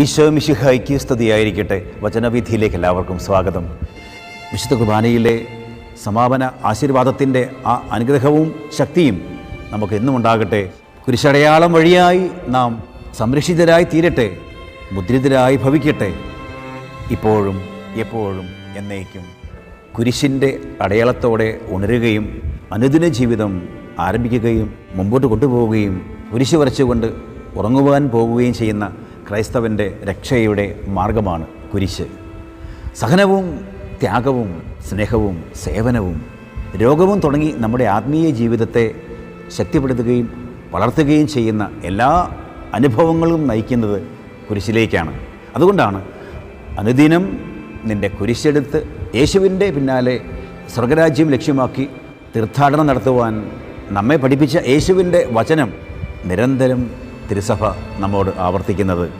ഈശോ മിശിഹായ്ക്ക് സ്തുതിയായിരിക്കട്ടെ. വചനവിധിയിലേക്ക് എല്ലാവർക്കും സ്വാഗതം. വിശുദ്ധ കുർബാനയിലെ സമാപന ആശീർവാദത്തിന്റെ ആ അനുഗ്രഹവും ശക്തിയും നമുക്ക് എന്നും ഉണ്ടാകട്ടെ. കുരിശടയാളം വഴിയായി നാം സംരക്ഷിതരായി തീരട്ടെ. മുദ്രിതരായി ഭവിക്കട്ടെ. ഇപ്പോഴും എപ്പോഴും എന്നേക്കും കുരിശിന്റെ അടയാളത്തോടെ ഉണരുകയും അനുദിന ജീവിതം ആരംഭിക്കുകയും മുമ്പോട്ട് കൊണ്ടുപോവുകയും കുരിശ് വരച്ചുകൊണ്ട് ഉറങ്ങുവാൻ പോവുകയും ചെയ്യുന്ന ക്രൈസ്തവന്റെ രക്ഷയുടെ മാർഗമാണ് കുരിശ്. സഹനവും ത്യാഗവും സ്നേഹവും സേവനവും രോഗവും തുടങ്ങി നമ്മുടെ ആത്മീയ ജീവിതത്തെ ശക്തിപ്പെടുത്തുകയും വളർത്തുകയും ചെയ്യുന്ന എല്ലാ അനുഭവങ്ങളും നയിക്കുന്നത് കുരിശിലേക്കാണ്. അതുകൊണ്ടാണ് അനുദിനം നിന്റെ കുരിശെടുത്ത് യേശുവിന്റെ പിന്നാലെ സ്വർഗരാജ്യം ലക്ഷ്യമാക്കി തീർത്ഥാടനം നടത്തുവാൻ നമ്മെ പഠിപ്പിച്ച യേശുവിന്റെ വചനം നിരന്തരം തിരുസഭ നമ്മോട് ആവർത്തിക്കുന്നത്.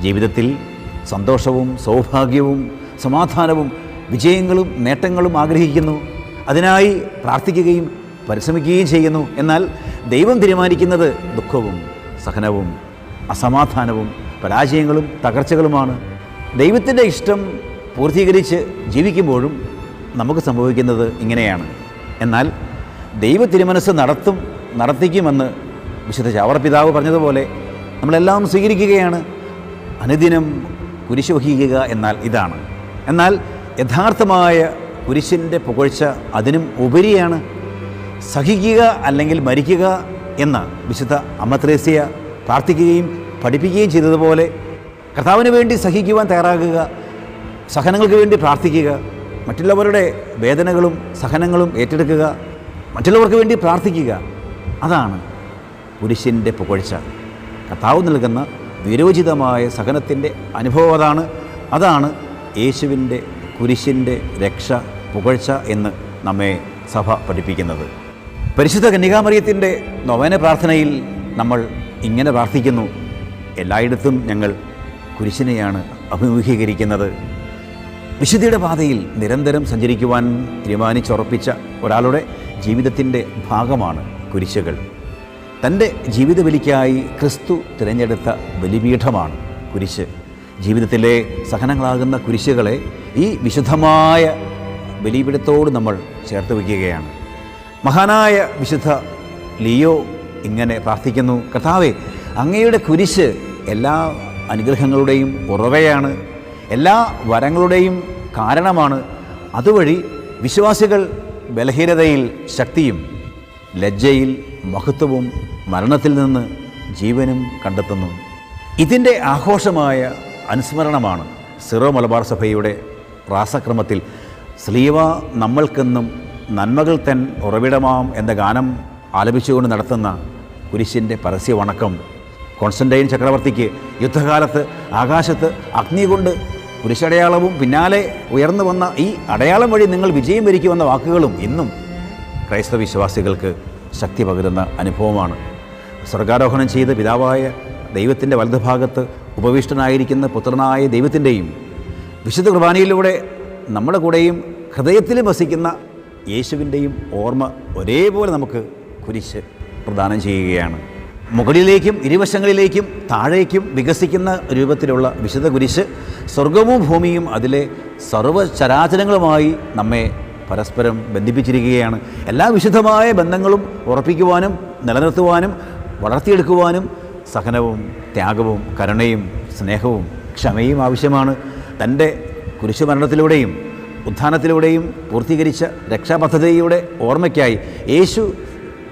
ജീവിതത്തിൽ സന്തോഷവും സൗഭാഗ്യവും സമാധാനവും വിജയങ്ങളും നേട്ടങ്ങളും ആഗ്രഹിക്കുന്നു. അതിനായി പ്രാർത്ഥിക്കുകയും പരിശ്രമിക്കുകയും ചെയ്യുന്നു. എന്നാൽ ദൈവം തീരുമാനിക്കുന്നത് ദുഃഖവും സഹനവും അസമാധാനവും പരാജയങ്ങളും തകർച്ചകളുമാണ്. ദൈവത്തിന്റെ ഇഷ്ടം പൂർത്തീകരിച്ച് ജീവിക്കുമ്പോഴും നമുക്ക് സംഭവിക്കുന്നത് ഇങ്ങനെയാണ്. എന്നാൽ ദൈവ തിരുമനസ് നടത്തും നടത്തിക്കുമെന്ന് വിശുദ്ധ ചാവർ പിതാവ് പറഞ്ഞതുപോലെ നമ്മളെല്ലാം സ്വീകരിക്കുകയാണ്. അനുദിനം കുരിശ് വഹിക്കുക എന്നാൽ ഇതാണ്. എന്നാൽ യഥാർത്ഥമായ കുരിശിന്റെ പുകഴ്ച അതിനും ഉപരിയാണ്. സഹിക്കുക അല്ലെങ്കിൽ മരിക്കുക എന്ന് വിശുദ്ധ അമ്മത്രേസ്യ പ്രാർത്ഥിക്കുകയും പഠിപ്പിക്കുകയും ചെയ്തതുപോലെ കർത്താവിന് വേണ്ടി സഹിക്കുവാൻ തയ്യാറാകുക സഹനങ്ങൾക്ക് വേണ്ടി പ്രാർത്ഥിക്കുക മറ്റുള്ളവരുടെ വേദനകളും സഹനങ്ങളും ഏറ്റെടുക്കുക മറ്റുള്ളവർക്ക് വേണ്ടി പ്രാർത്ഥിക്കുക അതാണ് കുരിശിന്റെ പുകഴ്ച. കർത്താവ് നൽകുന്ന വിരോചിതമായ സഹനത്തിന്റെ അനുഭവം അതാണ്. അതാണ് യേശുവിന്റെ കുരിശിന്റെ രക്ഷ പുകഴ്ച എന്ന് നമ്മെ സഭ പഠിപ്പിക്കുന്നത്. പരിശുദ്ധ കന്യകാമറിയത്തിന്റെ നൊവേന പ്രാർത്ഥനയിൽ നമ്മൾ ഇങ്ങനെ പ്രാർത്ഥിക്കുന്നു. എല്ലായിടത്തും ഞങ്ങൾ കുരിശിനെയാണ് അഭിമുഖീകരിക്കുന്നത്. വിശുദ്ധിയുടെ പാതയിൽ നിരന്തരം സഞ്ചരിക്കുവാൻ തീരുമാനിച്ചുറപ്പിച്ച ഒരാളുടെ ജീവിതത്തിന്റെ ഭാഗമാണ് കുരിശുകൾ. തന്റെ ജീവിത ബലിക്കായി ക്രിസ്തു തിരഞ്ഞെടുത്ത ബലിപീഠമാണ് കുരിശ്. ജീവിതത്തിലെ സഹനങ്ങളാകുന്ന കുരിശുകളെ ഈ വിശുദ്ധമായ ബലിപീഠത്തോട് നമ്മൾ ചേർത്ത് വയ്ക്കുകയാണ്. മഹാനായ വിശുദ്ധ ലിയോ ഇങ്ങനെ പ്രാർത്ഥിക്കുന്നു കർത്താവെ അങ്ങയുടെ കുരിശ് എല്ലാ അനുഗ്രഹങ്ങളുടെയും ഉറവയാണ് എല്ലാ വരങ്ങളുടെയും കാരണമാണ്. അതുവഴി വിശ്വാസികൾ ബലഹീനതയിൽ ശക്തിയും ലജ്ജയിൽ മഹത്വവും മരണത്തിൽ നിന്ന് ജീവനും കണ്ടെത്തുന്നു. ഇതിന്റെ ആഘോഷമായ അനുസ്മരണമാണ് സിറോ മലബാർ സഭയുടെ റാസക്രമത്തിൽ സ്ലീവ നമ്മൾക്കെന്നും നന്മകൾ തൻ ഉറവിടമാം എന്ന ഗാനം ആലപിച്ചുകൊണ്ട് നടത്തുന്ന കുരിശിന്റെ പരസ്യ വണക്കം. കോൺസ്റ്റന്റൈൻ ചക്രവർത്തിക്ക് യുദ്ധകാലത്ത് ആകാശത്ത് അഗ്നി കൊണ്ട് കുരിശടയാളവും പിന്നാലെ ഉയർന്നു വന്ന ഈ അടയാളം വഴി നിങ്ങൾ വിജയം വരിക്കുമെന്ന വാക്കുകളും ഇന്നും ക്രൈസ്തവ വിശ്വാസികൾക്ക് ശക്തി പകരുന്ന അനുഭവമാണ്. സ്വർഗാരോഹണം ചെയ്ത് പിതാവായ ദൈവത്തിന്റെ വലതുഭാഗത്ത് ഉപവിഷ്ടനായിരിക്കുന്ന പുത്രനായ ദൈവത്തിന്റെയും വിശുദ്ധ കുർബാനയിലൂടെ നമ്മുടെ കൂടെയും ഹൃദയത്തിലും വസിക്കുന്ന യേശുവിന്റെയും ഓർമ്മ ഒരേപോലെ നമുക്ക് കുരിശ് പ്രദാനം ചെയ്യുകയാണ്. മുകളിലേക്കും ഇരുവശങ്ങളിലേക്കും താഴേക്കും വികസിക്കുന്ന രൂപത്തിലുള്ള വിശുദ്ധ കുരിശ് സ്വർഗവും ഭൂമിയും അതിലെ സർവചരാചരങ്ങളുമായി നമ്മെ പരസ്പരം ബന്ധിപ്പിച്ചിരിക്കുകയാണ്. എല്ലാ വിശുദ്ധമായ ബന്ധങ്ങളും ഉറപ്പിക്കുവാനും നിലനിർത്തുവാനും വളർത്തിയെടുക്കുവാനും സഹനവും ത്യാഗവും കരുണയും സ്നേഹവും ക്ഷമയും ആവശ്യമാണ്. തന്റെ കുരിശുമരണത്തിലൂടെയും ഉത്ഥാനത്തിലൂടെയും പൂർത്തീകരിച്ച രക്ഷാപദ്ധതിയുടെ ഓർമ്മയ്ക്കായി യേശു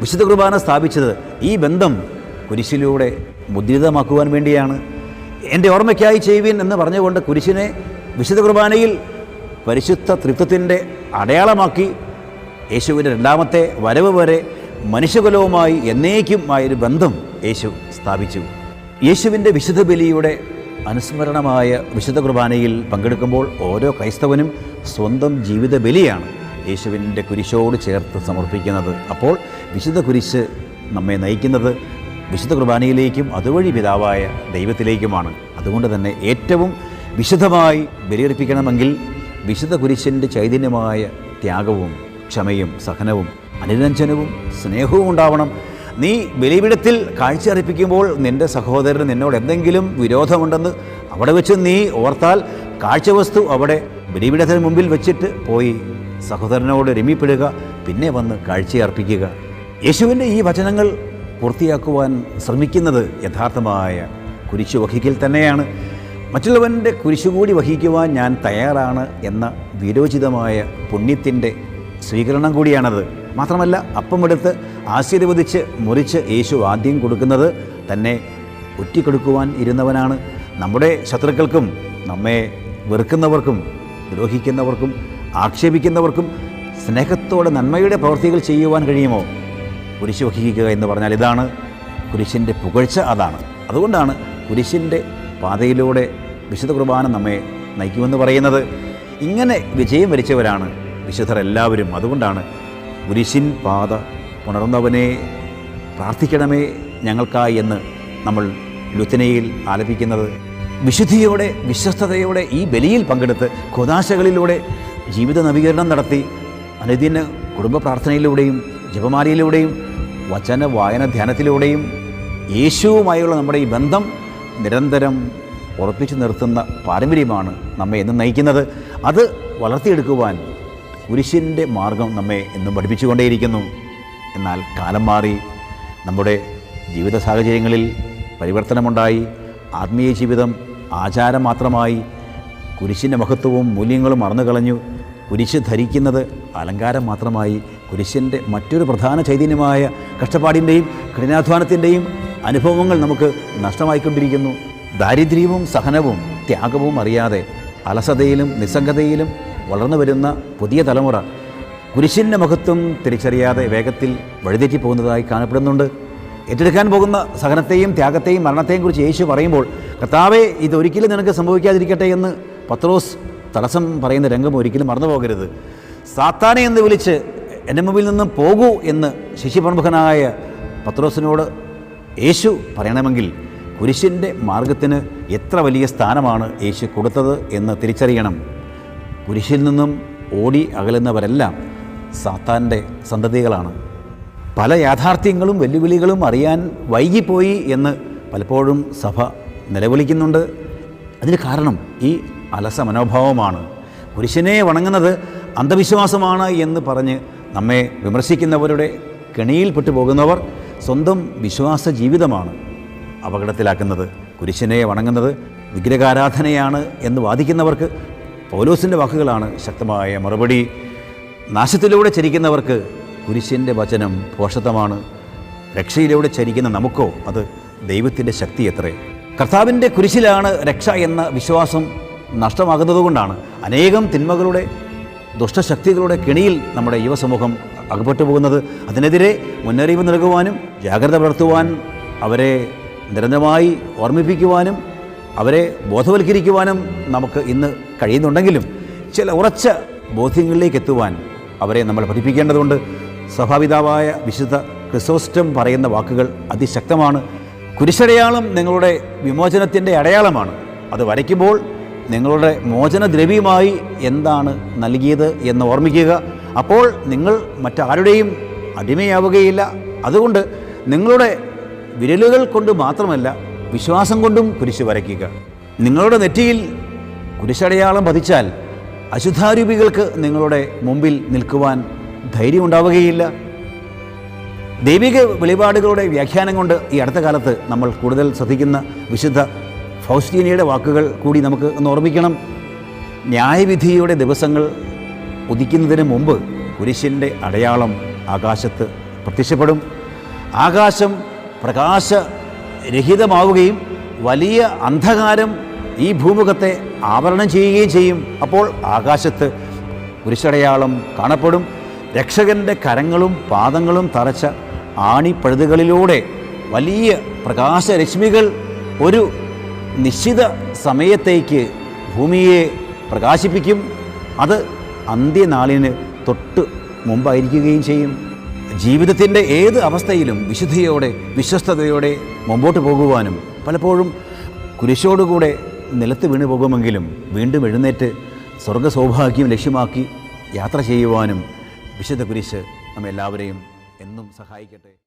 വിശുദ്ധ കുർബാന സ്ഥാപിച്ചത് ഈ ബന്ധം കുരിശിലൂടെ മുദ്രിതമാക്കുവാൻ വേണ്ടിയാണ്. എന്റെ ഓർമ്മയ്ക്കായി ചെയ്യുവിൻ എന്ന് പറഞ്ഞുകൊണ്ട് കുരിശിനെ വിശുദ്ധ കുർബാനയിൽ പരിശുദ്ധ തൃത്വത്തിന്റെ അടയാളമാക്കി യേശുവിന്റെ രണ്ടാമത്തെ വരവ് വരെ മനുഷ്യകുലവുമായി എന്നേക്കുമായൊരു ബന്ധം യേശു സ്ഥാപിച്ചു. യേശുവിന്റെ വിശുദ്ധ ബലിയുടെ അനുസ്മരണമായ വിശുദ്ധ കുർബാനയിൽ പങ്കെടുക്കുമ്പോൾ ഓരോ ക്രൈസ്തവനും സ്വന്തം ജീവിത ബലിയാണ് യേശുവിന്റെ കുരിശോട് ചേർത്ത് സമർപ്പിക്കുന്നത്. അപ്പോൾ വിശുദ്ധ കുരിശ് നമ്മെ നയിക്കുന്നത് വിശുദ്ധ കുർബാനയിലേക്കും അതുവഴി പിതാവായ ദൈവത്തിലേക്കുമാണ്. അതുകൊണ്ട് തന്നെ ഏറ്റവും വിശുദ്ധമായി ബലിയർപ്പിക്കണമെങ്കിൽ വിശുദ്ധ കുരിശിന്റെ ചൈതന്യമായ ത്യാഗവും ക്ഷമയും സഹനവും അനുരഞ്ജനവും സ്നേഹവും ഉണ്ടാവണം. നീ ബലിപീഠത്തിൽ കാഴ്ച അർപ്പിക്കുമ്പോൾ നിന്റെ സഹോദരന് നിന്നോട് എന്തെങ്കിലും വിരോധമുണ്ടെന്ന് അവിടെ വെച്ച് നീ ഓർത്താൽ കാഴ്ചവസ്തു അവിടെ ബലിപീഠത്തിന് മുമ്പിൽ വെച്ചിട്ട് പോയി. സഹോദരനോട് രമ്യപ്പെടുക പിന്നെ വന്ന് കാഴ്ച അർപ്പിക്കുക. യേശുവിന്റെ ഈ വചനങ്ങൾ പൂർത്തിയാക്കുവാൻ ശ്രമിക്കുന്നത് യഥാർത്ഥമായ കുരിശു വഹിക്കൽ തന്നെയാണ്. മറ്റുള്ളവന്റെ കുരിശുകൂടി വഹിക്കുവാൻ ഞാൻ തയ്യാറാണ് എന്ന വിരോചിതമായ പുണ്യത്തിന്റെ സ്വീകരണം കൂടിയാണത്. മാത്രമല്ല അപ്പമെടുത്ത് ആശീർവദിച്ച് മുറിച്ച് യേശു ആദ്യം കൊടുക്കുന്നത് തന്നെ ഒറ്റിക്കൊടുക്കുവാൻ ഇരുന്നവനാണ്. നമ്മുടെ ശത്രുക്കൾക്കും നമ്മെ വെറുക്കുന്നവർക്കും ദ്രോഹിക്കുന്നവർക്കും ആക്ഷേപിക്കുന്നവർക്കും സ്നേഹത്തോടെ നന്മയുടെ പ്രവൃത്തികൾ ചെയ്യുവാൻ കഴിയുമോ? കുരിശ് വഹിക്കുക എന്ന് പറഞ്ഞാൽ ഇതാണ്. കുരിശിന്റെ പുകഴ്ച അതാണ്. അതുകൊണ്ടാണ് കുരിശിന്റെ പാതയിലൂടെ വിശുദ്ധ കുർബാന നമ്മെ നയിക്കുമെന്ന് പറയുന്നത്. ഇങ്ങനെ വിജയം വരിച്ചവരാണ് വിശുദ്ധർ എല്ലാവരും അതുകൊണ്ടാണ് കുരിശിൻ പാത ഉണർന്നവനെ പ്രാർത്ഥിക്കണമേ ഞങ്ങൾക്കായി എന്ന് നമ്മൾ ലുത്തിനയിൽ ആലപിക്കുന്നത്. വിശുദ്ധിയോടെ വിശ്വസ്തയോടെ ഈ ബലിയിൽ പങ്കെടുത്ത് കൊതാശകളിലൂടെ ജീവിത നവീകരണം നടത്തി അനുദിന കുടുംബ പ്രാർത്ഥനയിലൂടെയും ജപമാലയിലൂടെയും വചന വായന ധ്യാനത്തിലൂടെയും യേശുവുമായുള്ള നമ്മുടെ ഈ ബന്ധം നിരന്തരം ഉറപ്പിച്ചു നിർത്തുന്ന പാരമ്പര്യമാണ് നമ്മെ എന്നും നയിക്കുന്നത്. അത് വളർത്തിയെടുക്കുവാൻ കുരിശിന്റെ മാർഗം നമ്മെ എന്നും പഠിപ്പിച്ചുകൊണ്ടേയിരിക്കുന്നു. എന്നാൽ കാലം മാറി നമ്മുടെ ജീവിത സാഹചര്യങ്ങളിൽ പരിവർത്തനമുണ്ടായി ആത്മീയ ജീവിതം ആചാരം മാത്രമായി കുരിശിന്റെ മഹത്വവും മൂല്യങ്ങളും മറന്നു കളഞ്ഞു കുരിശ് ധരിക്കുന്നത് അലങ്കാരം മാത്രമായി കുരിശിന്റെ മറ്റൊരു പ്രധാന ചൈതന്യമായ കഷ്ടപ്പാടിന്റെയും കഠിനാധ്വാനത്തിന്റെയും അനുഭവങ്ങൾ നമുക്ക് നഷ്ടമായിക്കൊണ്ടിരിക്കുന്നു. ദാരിദ്ര്യവും സഹനവും ത്യാഗവും അറിയാതെ അലസതയിലും നിസ്സംഗതയിലും വളർന്നു വരുന്ന പുതിയ തലമുറ കുരിശിന്റെ മഹത്വം തിരിച്ചറിയാതെ വേഗത്തിൽ വഴിതെറ്റി പോകുന്നതായി കാണപ്പെടുന്നുണ്ട്. ഏറ്റെടുക്കാൻ പോകുന്ന സഹനത്തെയും ത്യാഗത്തെയും മരണത്തെയും കുറിച്ച് യേശു പറയുമ്പോൾ കർത്താവെ ഇതൊരിക്കലും നിനക്ക് സംഭവിക്കാതിരിക്കട്ടെ എന്ന് പത്രോസ് തടസ്സം പറയുന്ന രംഗം ഒരിക്കലും മറന്നു പോകരുത് സാത്താനെ എന്ന് വിളിച്ച് എന്റെ മുമ്പിൽ നിന്ന് പോകൂ എന്ന് ശിശുപ്രമുഖനായ പത്രോസിനോട് യേശു പറയണമെങ്കിൽ കുരിശിന്റെ മാർഗത്തിന് എത്ര വലിയ സ്ഥാനമാണ് യേശു കൊടുത്തത് എന്ന് തിരിച്ചറിയണം. കുരിശിൽ നിന്നും ഓടി അകലുന്നവരെല്ലാം സാത്താന്റെ സന്തതികളാണ്. പല യാഥാർത്ഥ്യങ്ങളും വെല്ലുവിളികളും അറിയാൻ വൈകിപ്പോയി എന്ന് പലപ്പോഴും സഭ നിലവിളിക്കുന്നുണ്ട്. അതിന് കാരണം ഈ അലസ മനോഭാവമാണ് കുരിശിനെ വണങ്ങുന്നത് അന്ധവിശ്വാസമാണ് എന്ന് പറഞ്ഞ് നമ്മെ വിമർശിക്കുന്നവരുടെ കെണിയിൽപ്പെട്ടു പോകുന്നവർ സ്വന്തം വിശ്വാസ ജീവിതമാണ് അപകടത്തിലാക്കുന്നത്. കുരിശിനെ വണങ്ങുന്നത് വിഗ്രഹാരാധനയാണ് എന്ന് വാദിക്കുന്നവർക്ക് പൗലോസിന്റെ വാക്കുകളാണ് ശക്തമായ മറുപടി. നാശത്തിലൂടെ ചരിക്കുന്നവർക്ക് കുരിശിന്റെ വചനം പോഷത്വമാണ്. രക്ഷയിലൂടെ ചരിക്കുന്ന നമുക്കോ അത് ദൈവത്തിന്റെ ശക്തി എത്രേ. കർത്താവിന്റെ കുരിശിലാണ് രക്ഷ എന്ന വിശ്വാസം നഷ്ടമാകുന്നതുകൊണ്ടാണ് അനേകം തിന്മകളുടെ ദുഷ്ടശക്തികളുടെ കെണിയിൽ നമ്മുടെ യുവസമൂഹം അകപ്പെട്ടു പോകുന്നത് അതിനെതിരെ മുന്നറിയിപ്പ് നൽകുവാനും ജാഗ്രത പുലർത്തുവാൻ അവരെ നിരന്തരമായി ഓർമ്മിപ്പിക്കുവാനും അവരെ ബോധവൽക്കരിക്കുവാനും നമുക്ക് ഇന്ന് കഴിയുന്നുണ്ടെങ്കിലും ചില ഉറച്ച ബോധ്യങ്ങളിലേക്ക് എത്തുവാൻ അവരെ നമ്മൾ പഠിപ്പിക്കേണ്ടതുണ്ട്. സഭാപിതാവായ വിശുദ്ധ ക്രിസോസ്റ്റം പറയുന്ന വാക്കുകൾ അതിശക്തമാണ്. കുരിശടയാളം നിങ്ങളുടെ വിമോചനത്തിന്റെ അടയാളമാണ്. അത് വരയ്ക്കുമ്പോൾ നിങ്ങളുടെ മോചനദ്രവ്യമായി എന്താണ് നൽകിയത് എന്ന് ഓർമ്മിക്കുക. അപ്പോൾ നിങ്ങൾ മറ്റാരുടെയും അടിമയാവുകയില്ല. അതുകൊണ്ട് നിങ്ങളുടെ വിരലുകൾ കൊണ്ട് മാത്രമല്ല വിശ്വാസം കൊണ്ടും കുരിശ് വരയ്ക്കുക. നിങ്ങളുടെ നെറ്റിയിൽ കുരിശടയാളം പതിച്ചാൽ അശുദ്ധാരൂപികൾക്ക് നിങ്ങളുടെ മുമ്പിൽ നിൽക്കുവാൻ ധൈര്യമുണ്ടാവുകയില്ല ദൈവിക വെളിപാടുകളുടെ വ്യാഖ്യാനം കൊണ്ട് ഈ അടുത്ത കാലത്ത് നമ്മൾ കൂടുതൽ ശ്രദ്ധിക്കുന്ന വിശുദ്ധ ഫൗസ്റ്റീനിയുടെ വാക്കുകൾ കൂടി നമുക്ക് ഒന്ന് ഓർമ്മിക്കണം. ന്യായവിധിയുടെ ദിവസങ്ങൾ ഉദിക്കുന്നതിന് മുമ്പ് കുരിശിന്റെ അടയാളം ആകാശത്ത് പ്രത്യക്ഷപ്പെടും. ആകാശം പ്രകാശരഹിതമാവുകയും വലിയ അന്ധകാരം ഈ ഭൂമുഖത്തെ ആവരണം ചെയ്യുകയും ചെയ്യും. അപ്പോൾ ആകാശത്ത് കുരിശടയാളം കാണപ്പെടും. രക്ഷകന്റെ കരങ്ങളും പാദങ്ങളും തറച്ച ആണിപ്പഴുതുകളിലൂടെ വലിയ പ്രകാശരശ്മികൾ ഒരു നിശ്ചിത സമയത്തേക്ക് ഭൂമിയെ പ്രകാശിപ്പിക്കും. അത് അന്ത്യനാളിന് തൊട്ട് മുമ്പായിരിക്കുകയും ചെയ്യും. ജീവിതത്തിന്റെ ഏത് അവസ്ഥയിലും വിശുദ്ധിയോടെ വിശ്വസ്തയോടെ മുമ്പോട്ട് പോകുവാനും പലപ്പോഴും കുരിശോടുകൂടെ നിലത്ത് വീണു പോകുമെങ്കിലും വീണ്ടും എഴുന്നേറ്റ് സ്വർഗ സൗഭാഗ്യം ലക്ഷ്യമാക്കി യാത്ര ചെയ്യുവാനും വിശുദ്ധ കുരിശ് നമ്മെല്ലാവരെയും എന്നും സഹായിക്കട്ടെ.